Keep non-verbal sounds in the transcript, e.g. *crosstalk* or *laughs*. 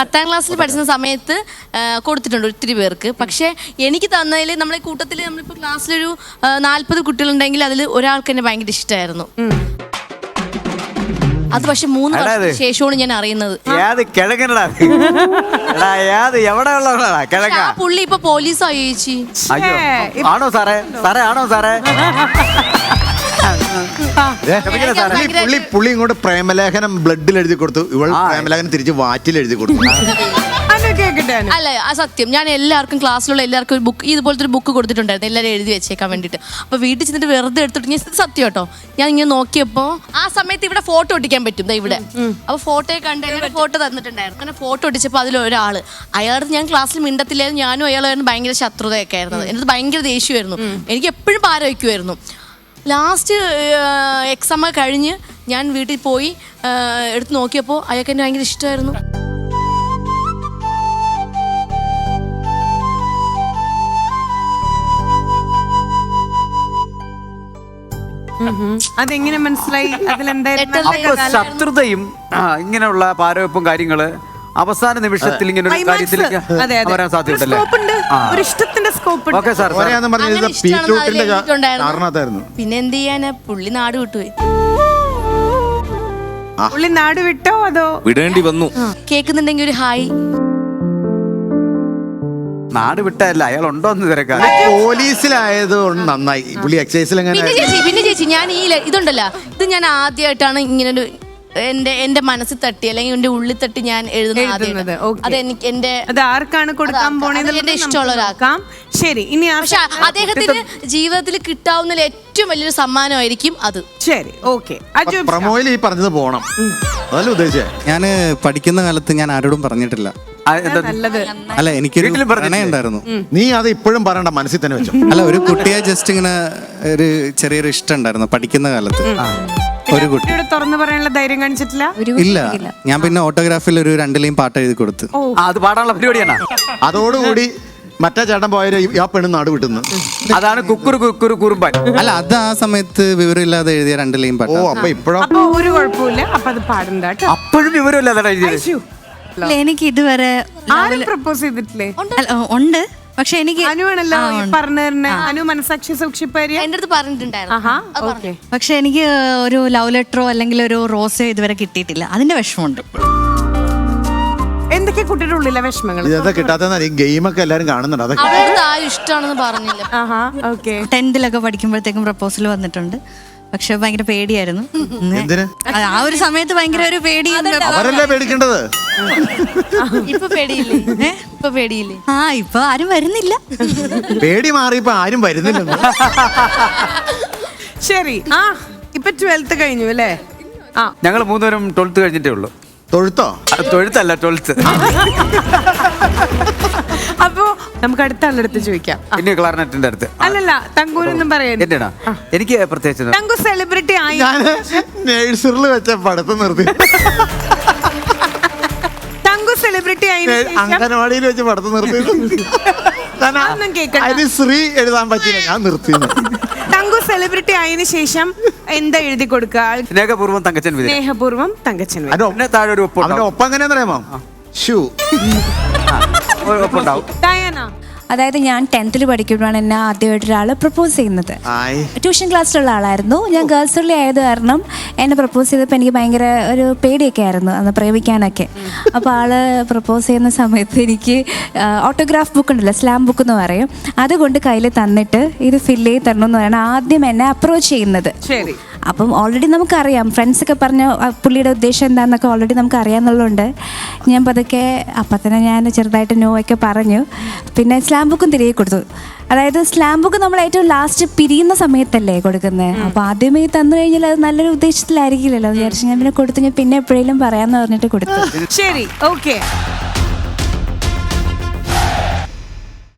പത്താം ക്ലാസ്സിൽ പഠിച്ച സമയത്ത് കൊടുത്തിട്ടുണ്ട് ഒത്തിരി പേർക്ക്. പക്ഷേ എനിക്ക് തന്നതിൽ നമ്മളെ കൂട്ടത്തിൽ നമ്മളിപ്പോൾ ക്ലാസ്സിലൊരു നാൽപ്പത് കുട്ടികളുണ്ടെങ്കിൽ അതിൽ ഒരാൾക്ക് എന്നെ ഭയങ്കര ഇഷ്ടമായിരുന്നു അത് പക്ഷെ മൂന്ന് വർഷത്തിന്. ശേഷമാണ് ഞാൻ അറിയുന്നത്. ആ പുള്ളി ഇപ്പൊ പോലീസായി ചേച്ചി? ആണോ സാറേ? സാറേ ആണോ സാറേ. *laughs* പുള്ളി പുള്ളി ഇങ്ങോട്ട് പ്രേമലേഖനം ബ്ലഡിൽ എഴുതി കൊടുത്തു. ഇവൾ പ്രേമലേഖനം തിരിച്ച് വാറ്റിൽ എഴുതി കൊടുത്തു. അനു കേക്കട്ടെ അല്ല ആ സത്യം. ഞാൻ എല്ലാവർക്കും ക്ലാസ്സിലുള്ള എല്ലാവർക്കും ഒരു ബുക്ക് ഇതുപോലത്തെ ഒരു ബുക്ക് കൊടുത്തിട്ടുണ്ടായിരുന്നു. എല്ലാവരും എഴുതി വെച്ചേക്കാൻ വേണ്ടിയിട്ട്. അപ്പോൾ വീട്ടിൽ ചെന്നിട്ട് വെറുതെ എടുത്തിട്ട് ഞാൻ സത്യം കേട്ടോ. ഞാൻ ഇങ്ങനെ നോക്കിയപ്പോൾ ആ സമയത്ത് ഇവിടെ ഫോട്ടോ ഒട്ടിക്കാൻ പറ്റും. ദാ ഇവിടെ. അപ്പോൾ ഫോട്ടോ കണ്ട് ഫോട്ടോ തന്നിട്ടുണ്ടായിരുന്നു. അങ്ങനെ ഫോട്ടോ ഒട്ടിച്ചപ്പോൾ അതിൽ ഒരാൾ അയാൾ ഞാൻ ക്ലാസ്സിൽ മിണ്ടത്തില്ലായിരുന്നു. ഞാനും അയാളായിരുന്നു ഭയങ്കര ശത്രുതയൊക്കെ ആയിരുന്നു എനിക്ക് ഭയങ്കര ദേഷ്യമായിരുന്നു. എനിക്ക് എപ്പോഴും ഭാരം വയ്ക്കുമായിരുന്നു ലാസ്റ്റ് എക്സാം കഴിഞ്ഞ് ഞാൻ വീട്ടിൽ പോയി എടുത്ത് നോക്കിയപ്പോൾ അയാൾക്ക് എന്നെ ഭയങ്കര ഇഷ്ടമായിരുന്നു അതെങ്ങനെ മനസ്സിലായി? അതിലെന്തായിരുന്നു? ശത്രുതയും ഇങ്ങനെയുള്ള പാരവെപ്പും കാര്യങ്ങൾ അവസാന നിമിഷത്തിൽ ഇങ്ങനെ ഒരു കാര്യത്തിലേക്ക്. വരാൻ സാധ്യതയുണ്ടല്ലേ? ഒരു ഇഷ്ടത്തിന്റെ സ്കോപ്പ് ഉണ്ട്. Okay sir sir. ഓരെയാന്ന് പറഞ്ഞത് അങ്ങനെ ഇഷ്ടമാണെന്ന് പീട്രൂട്ടിന്റെ അതിൽ എഴുതിയിട്ടുണ്ടായിരുന്നു. കാരണത്തായിരുന്നു. പിന്നെ എന്ത് ചെയ്യാനാ പുള്ളി നാട് വിട്ടുപോയി പുള്ളി നാട് വിട്ടോ അതോ? വിടേണ്ടി വന്നു. കേക്കുന്നുണ്ടെങ്കിൽ ഒരു ഹായ്. നാട് വിട്ടല്ല അയാൾ ഉണ്ടോ എന്ന് തിരക്കാൻ പോലീസിലായത് കൊണ്ട് നന്നായി. പുള്ളി എക്സൈസിൽ പിന്നെ ചേച്ചി പിന്നെ ചേച്ചി ഞാൻ ഈ ല- ഇതുണ്ടല്ലോ. ഇത് ഞാൻ ആദ്യമായിട്ടാണ് ഇങ്ങനെ ഒരു എന്റെ എന്റെ മനസ്സിൽ തട്ടി അല്ലെങ്കിൽ എന്റെ ഉള്ളിൽ തട്ടി ഞാൻ എഴുതുന്നത്. അത് എനിക്ക് എന്റെ അത് ആർക്കാണ് കൊടുക്കാൻ എന്റെ ഇഷ്ടമുള്ള ഒരാൾക്ക്. ശരി ഇനി പക്ഷെ അദ്ദേഹത്തിന് ജീവിതത്തിൽ കിട്ടാവുന്ന ഏറ്റവും വലിയൊരു സമ്മാനമായിരിക്കും അത്. ശരി ഓക്കെ പ്രമോയിൽ ഈ പറഞ്ഞത് പോണം. അതല്ല ഉദ്ദേശിച്ചേ? ഞാൻ പഠിക്കുന്ന കാലത്ത് ഞാൻ ആരോടും പറഞ്ഞിട്ടില്ല. അല്ല എനിക്ക് ഉണ്ടായിരുന്നു നീ അത് ഇപ്പോഴും പറയണ്ട മനസ്സിൽ തന്നെ വെച്ചു. അല്ല ഒരു കുട്ടിയെ ജസ്റ്റ് ഇങ്ങനെ ഒരു ചെറിയൊരു ഇഷ്ടം ഉണ്ടായിരുന്നു പഠിക്കുന്ന കാലത്ത്. ഒരു കുട്ടി തുറന്നു പറയാനുള്ള ധൈര്യം കാണിച്ചിട്ടില്ല? ഇല്ല ഞാൻ പിന്നെ ഓട്ടോഗ്രാഫിൽ ഒരു രണ്ടിലെയും പാട്ട് എഴുതി കൊടുത്തു. ആ, അത് പാടാനുള്ള പരിപാടിയാണ്. അതോടുകൂടി മറ്റേ ചേട്ടൻ പോയാൽ ആ പെണ്ണ് നാട് വിട്ടുന്നു. അതാണ് കുക്കുരു കുക്കുരു കുറുമ്പൻ. അല്ല അത് ആ സമയത്ത് വിവരമില്ലാതെ എഴുതിയ രണ്ടിലെയും ഓ പാട്ട്. അപ്പൊ ഇപ്പോഴോ? അപ്പൊ ഒരു കുഴപ്പമില്ല അപ്പൊ അത് പാടണ്ട കേട്ടോ. അപ്പോഴും വിവരമില്ല അതാണ് എഴുതിയത് അല്ല, എനിക്ക് ഇതുവരെ ആരും പ്രപ്പോസ് ചെയ്തിട്ടില്ലേ? അല്ല, ഉണ്ട്. പക്ഷെ എനിക്ക് ഈ പറഞ്ഞു തരുന്നേ അനു മനസാക്ഷി എന്റെ അടുത്ത് പറഞ്ഞിട്ടുണ്ടായിരുന്നു. ആഹാ പറഞ്ഞു. പക്ഷെ എനിക്ക് ഒരു ലവ് ലെറ്ററോ അല്ലെങ്കിൽ ഒരു റോസോ ഇതുവരെ കിട്ടിയിട്ടില്ല. അതിന്റെ വിഷമമുണ്ട്. എന്തൊക്കെ കുട്ടിയുടെ ഉള്ളിലെ വിഷമങ്ങൾ ഇതെന്താ കിട്ടാത്ത ഗെയിമൊക്കെ എല്ലാരും കാണുന്നുണ്ട്. അതൊക്കെ ഇഷ്ടമാണെന്ന് പറഞ്ഞില്ല. ആഹാ ഓക്കെ. ടെൻത്തിലൊക്കെ പഠിക്കുമ്പോഴത്തേക്കും പ്രപ്പോസൽ വന്നിട്ടുണ്ട്. പക്ഷെ ഭയങ്കര പേടിയായിരുന്നു. എന്തിന്? ആ- ആ ഒരു സമയത്ത് ഭയങ്കര ഒരു പേടി അവരല്ലേ പേടിക്കേണ്ടത്? ഇപ്പൊ പേടിയില്ലേ? ഇപ്പൊ പേടിയില്ലേ? ആ ഇപ്പൊ ആരും വരുന്നില്ല. പേടി മാറിയപ്പോ ആരും വരുന്നില്ല ശരി. ആ ഇപ്പൊ ട്വൽത്ത് കഴിഞ്ഞു അല്ലേ? ആ. ഞങ്ങൾ മൂന്നുപേരും ട്വൽത്ത് കഴിഞ്ഞിട്ടേ ഉള്ളൂ. തൊഴുത്തോ? അത് തൊഴുത്തല്ല ട്വൽത്ത് നമുക്ക് അടുത്ത ആളടുത്ത് ചോദിക്കാം. ആ. പിന്നെ ക്ലാർനെറ്റിന്റെ അടുത്ത്. അല്ലല്ല തങ്കൂരൊന്നും പറയുന്നത് എന്റെടാ എനിക്ക് പ്രത്യേകിച്ച് തങ്കു സെലിബ്രിറ്റി ആയി. ഞാൻ നേഴ്സറിൽ വെച്ച പടത്തം നിർത്തി. തങ്കു സെലിബ്രിറ്റി ആയി അംഗനവാടിയിൽ വെച്ച് പടത്തം നിർത്തി. ഞാൻ ആ- അതൊന്നും കേൾക്കണ്ട. അതിന് ശ്രീ എഴുതാൻ പറ്റിയില്ല ഞാൻ നിർത്തി. തങ്കു സെലിബ്രിറ്റി ആയതിനു ശേഷം എന്താ എഴുതി കൊടുക്കുക? സ്നേഹപൂർവം തങ്കച്ചൻ വിജയൻ സ്നേഹപൂർവം തങ്കച്ചൻ അതിന്റെ ഒപ്പം- പിന്നെ താഴെ ഒരു ഒപ്പ് അവന്റെ ഒപ്പം എങ്ങനെയാന്ന് അറിയാമോ? ഷൂ. ഒപ്പുണ്ടാവും ഡയാന. അതായത് ഞാൻ ടെൻത്തിൽ പഠിക്കുമ്പോഴാണ് എന്നെ ആദ്യമായിട്ട് ഒരാൾ പ്രപ്പോസ് ചെയ്യുന്നത്. ആയി. ട്യൂഷൻ ക്ലാസ്സിലുള്ള ആളായിരുന്നു. ഞാൻ ഗേൾസ് ഉള്ളി ആയത് കാരണം എന്നെ പ്രപ്പോസ് ചെയ്തപ്പോൾ എനിക്ക് ഭയങ്കര ഒരു പേടിയൊക്കെ ആയിരുന്നു അന്ന് പ്രേമിക്കാനൊക്കെ. അപ്പോൾ ആൾ പ്രപ്പോസ് ചെയ്യുന്ന സമയത്ത് എനിക്ക് ഓട്ടോഗ്രാഫ് ബുക്ക് ഉണ്ടല്ലോ സ്ലാം ബുക്ക് എന്ന് പറയും. അതുകൊണ്ട് കയ്യിൽ തന്നിട്ട് ഇത് ഫില്ല് ചെയ്ത് തരണം എന്ന് പറയണം ആദ്യം എന്നെ അപ്രോച്ച് ചെയ്യുന്നത്. ശരി. അപ്പം ഓൾറെഡി നമുക്കറിയാം. ഫ്രണ്ട്സൊക്കെ പറഞ്ഞ പുള്ളിയുടെ ഉദ്ദേശം എന്താണെന്നൊക്കെ ഓൾറെഡി നമുക്ക് അറിയാമെന്നുള്ളതുകൊണ്ട് ഞാൻ പതുക്കെ അപ്പം തന്നെ ഞാൻ ചെറുതായിട്ട് നോ ഒക്കെ പറഞ്ഞു. പിന്നെ സ്ലാം ബുക്കും തിരികെ കൊടുത്തു. അതായത് സ്ലാം ബുക്ക് നമ്മൾ ഏറ്റവും ലാസ്റ്റ് പിരിയുന്ന സമയത്തല്ലേ കൊടുക്കുന്നത് അപ്പോൾ ആദ്യമേ തന്നു കഴിഞ്ഞാൽ അത് നല്ലൊരു ഉദ്ദേശത്തിലായിരിക്കില്ലല്ലോ. വിചാരിച്ചു ഞാൻ പിന്നെ കൊടുത്തു ഞാൻ പിന്നെ എപ്പോഴേലും പറയാമെന്ന് പറഞ്ഞിട്ട് കൊടുത്തു. ശരി ഓക്കെ